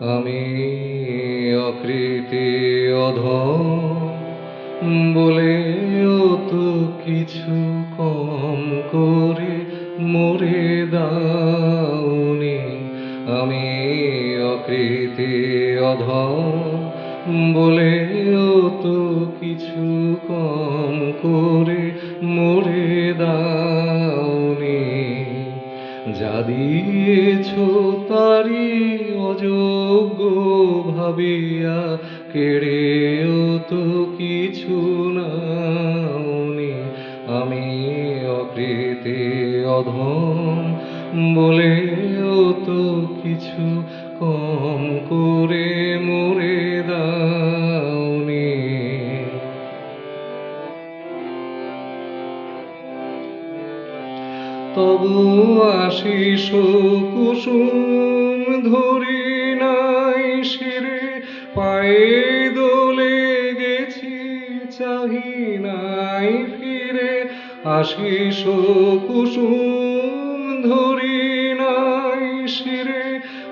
আমি অকৃতি অধ বলেও তো কিছু কম করে মরে দাওনি। আমি অকৃতি অধ বলেও তো কিছু কম করে মরে দাওনি। যা দিয়েছ তারি অযোগ্য ভাবিয়া কেড়েও তো কিছু নাওনি। আমি অকৃতি অধম বলেও আশিস কুসুম ধরি নাই শিরে,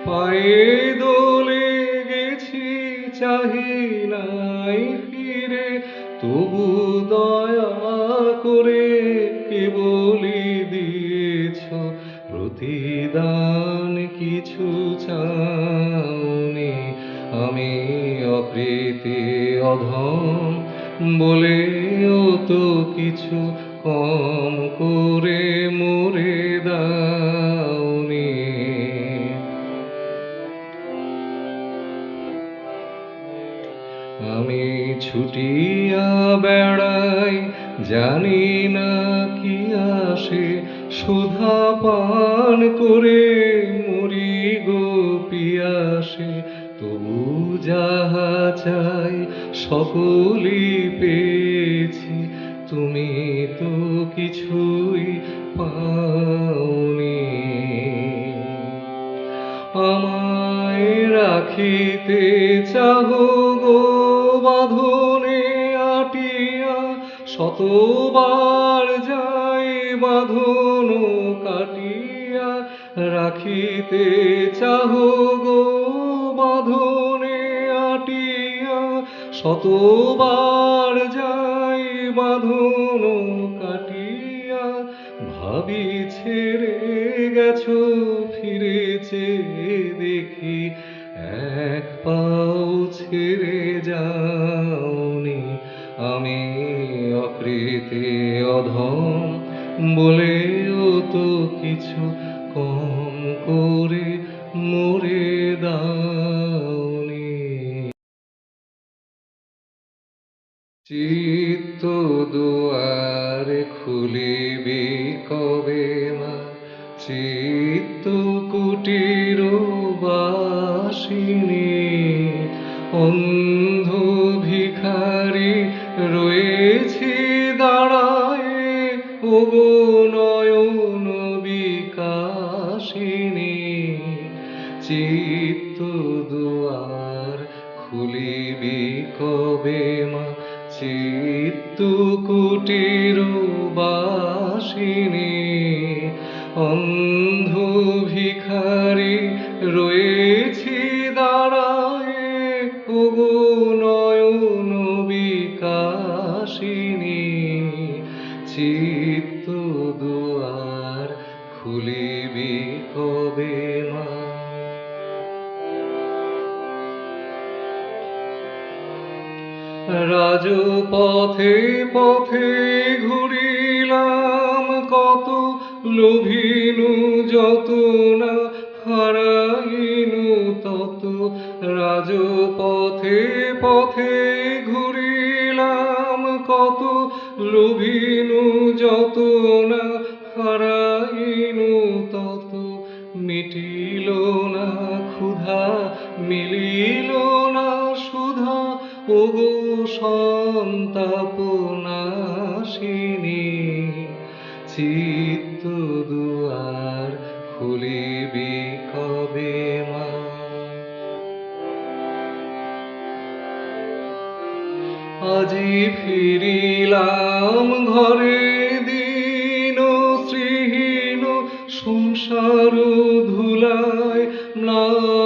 পায়ে দোলে গেছি চাহি নাই ফিরে। তবু দয়া করে কেবলি দিয়েছ? প্রতিদান কিছু চাওনি আমি অকৃতি অধম বলেও তো কিছু কম করে মরে দাওনি। আমি ছুটিয়া বেড়াই, জানি না কি আসে। সুধা পান করে মরি গো পিয়াসে। তবু যাহা চাই সকলি পেয়েছি তুমি তো কিছুই পাওনি। আমায় রাখিতে চাহ গো বাঁধনে আটিয়া, শতবার যাই বাঁধন কাটিয়া, রাখিতে চাহ গো বাঁধনে আটিয়া, শতবার যাই বাঁধন কাটিয়া ভাবি ছেড়ে গেছো, ফিরেছে দেখি। এক পাও ছেড়ে যাওনি আমি অকৃতি অধম, বলেও তো কিছু কম করে মরে দাওনি। চিত্ত দুয়ারে খুলিবি কবে মা? চিত্ত কুটির বাসিনী, অন্ধ ভিখারি রয়েছি দাঁড়ায়, ওগো নয়ন বিকাশিনী। চিত্ত দুয়ার খুলিবি কবে মা? চিত্ত কুটির বাসিনী অন্ধ ভিখারি রয়েছি দাঁড়ায়, ওগো নয়ন বিকাশিনী। চিত্ত দুয়ার খুলিবি কবে মা রাজপথে পথে পথে ঘুরিলাম, কত লোভিনু যত না হারাইনু তত। রাজপথে পথে পথে ঘুরিলাম, কত লোভিনু যত না হারাইনু তত। মিটিল না ক্ষুধা মিলিল ওগো সন্তাপ নাশিনী চিত্ত দুয়ার খুলিবি কবে মা? আজি ফিরিলাম ঘরে দিন শ্রীহীন, সংসার ধুলায় ম্লান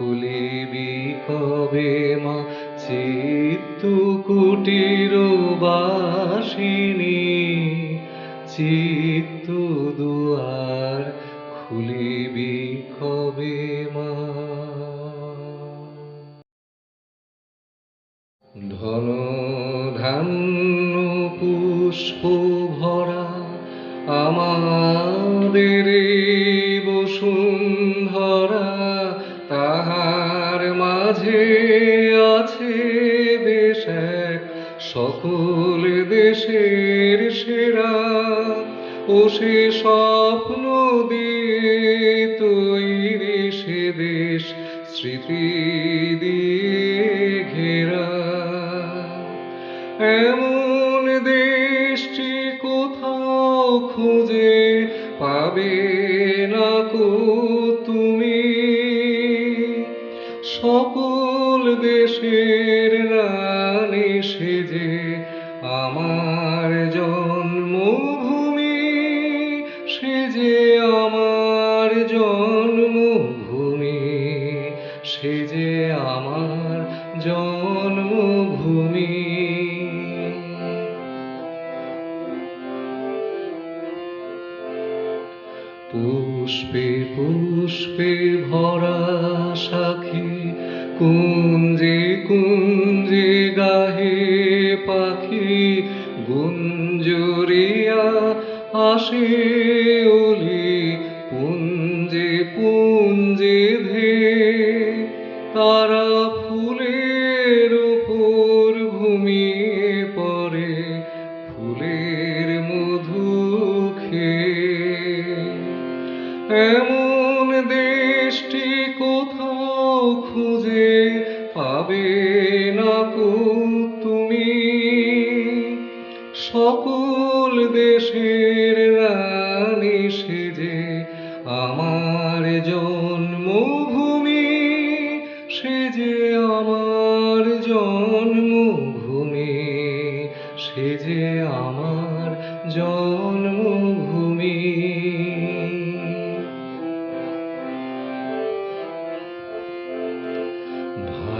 খুলিবি কবে মা চিত্ত কুটির বাসিনী। মাঝে আছে দেশ সকল দেশের সেরা। ও সে স্বপ্ন দিয়ে তৈরি সে দেশ, স্মৃতি ঘেরা। এমন দেশটি কোথাও খুঁজে পাবে না কো তুমি? সকল দেশের রানী সেজে আমার জন্মভূমি সেজে আমার জন্মভূমি সেজে আমার জন্মভূমি। পুষ্পে পুষ্পে ভরা দেশটি কোথাও খুঁজে পাবে না কো তুমি। সকল দেশের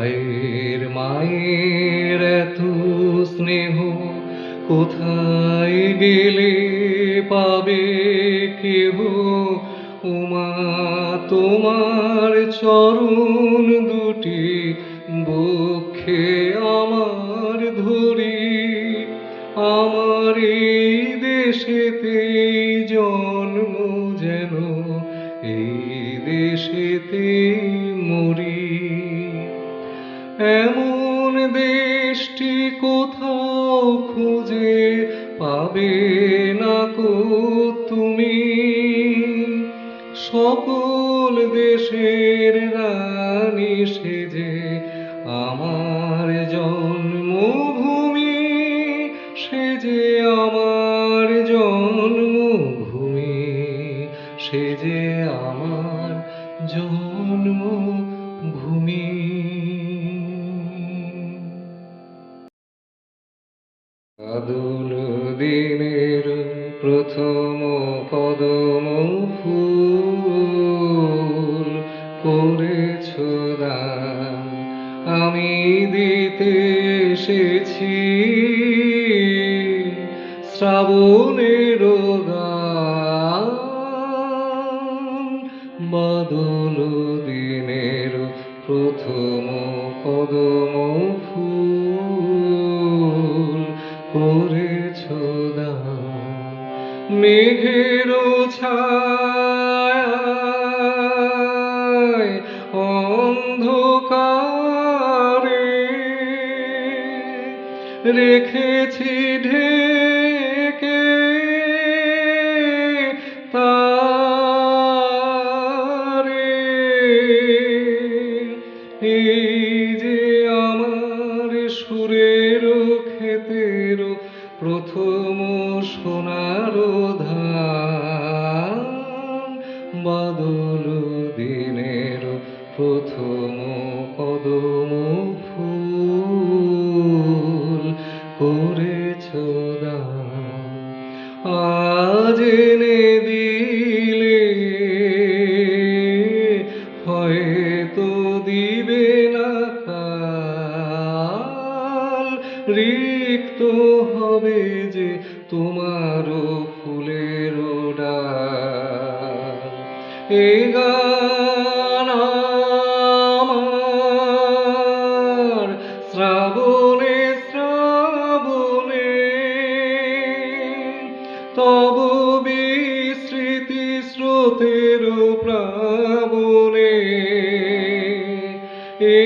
ভাইয়ের মায়ের এত স্নেহ কোথায় গেলে পাবে কেহ? উমা, তোমার চরণ দুটি বক্ষে আমার ধরি। আমার এই দেশেতে জন্ম যেন, এই দেশেতে জন্মভূমি আদুল দিনের প্রথম বাদল দিনের প্রথম কদম ফুল করেছ মেঘের ছায় অন্ধকারে রেখেছি এই স্রোতের প্রাবণে এ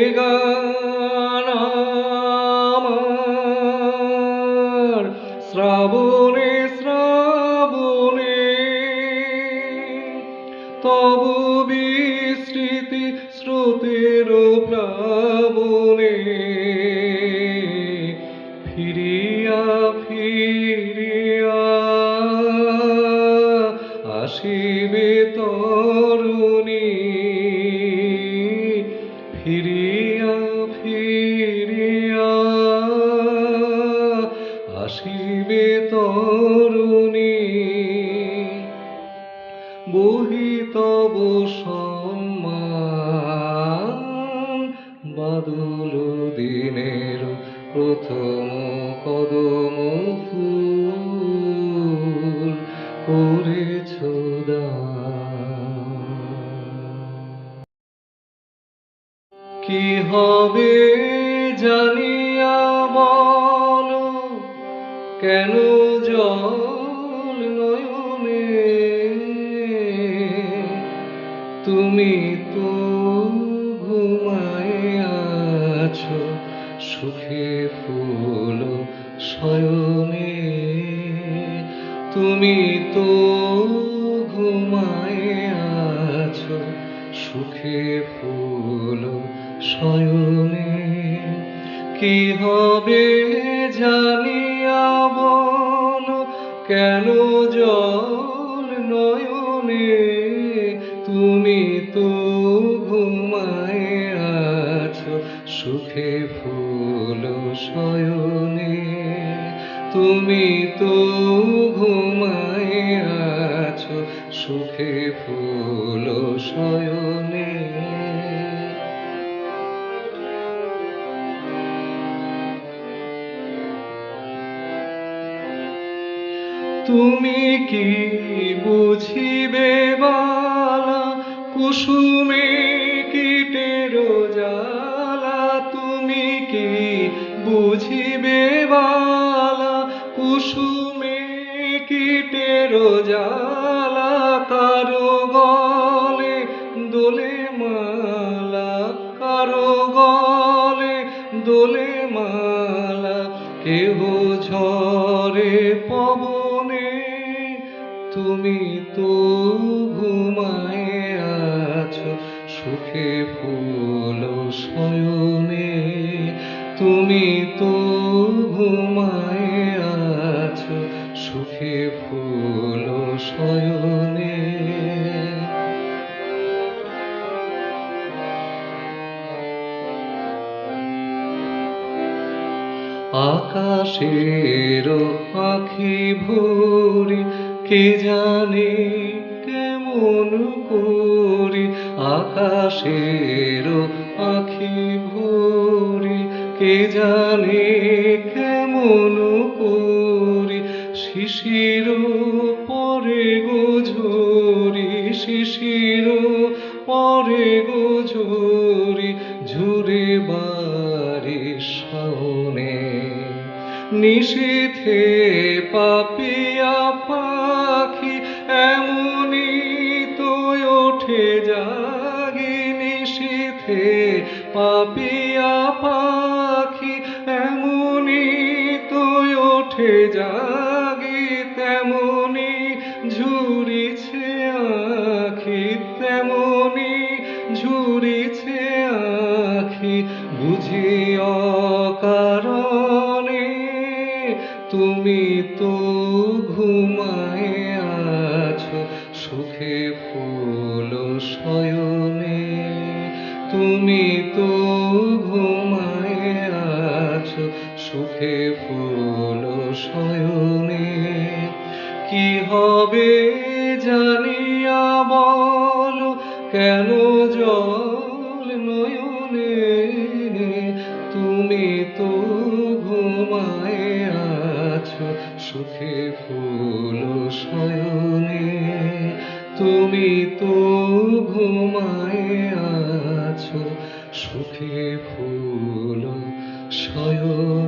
তরুণী কি হবে জানিয়া বলো, কেন জল নয়নে? তুমি তো ঘুমায় আছো, সুখে ফুল শয়নে। তুমি তো কি হবে জানিয়া বলো কেন জল নয়নে তুমি তো ঘুমায় আছো? সুখে ফুল শয়নে তুমি তো ঘুমায় আছো? সুখে ফুল শয়নে তুমি কি বুঝিবে বালা? কুসুমে কীটের জ্বালা তুমি কি বুঝিবে বালা? কুসুমে কীটের জ্বালা কারও গলে দোলে তো ঘুমায় আছো, সুখে ফুল শয়নে তুমি তো ঘুমায় আছো, সুখে ফুল শয়নে আকাশের পাখি ভোরে কে জানে কেমন করি আকাশের পাখি ভরি? কে জানে কেমন করি শিশির ঝুরিছে আখি তেমনি ঝুরিছে হবে জানিয়া বলো কেন জল নয়নে তুমি তো ঘুমায় আছো? সুখে ফুল শয়নে তুমি তো ঘুমায় আছো? সুখে ফুল শয়নে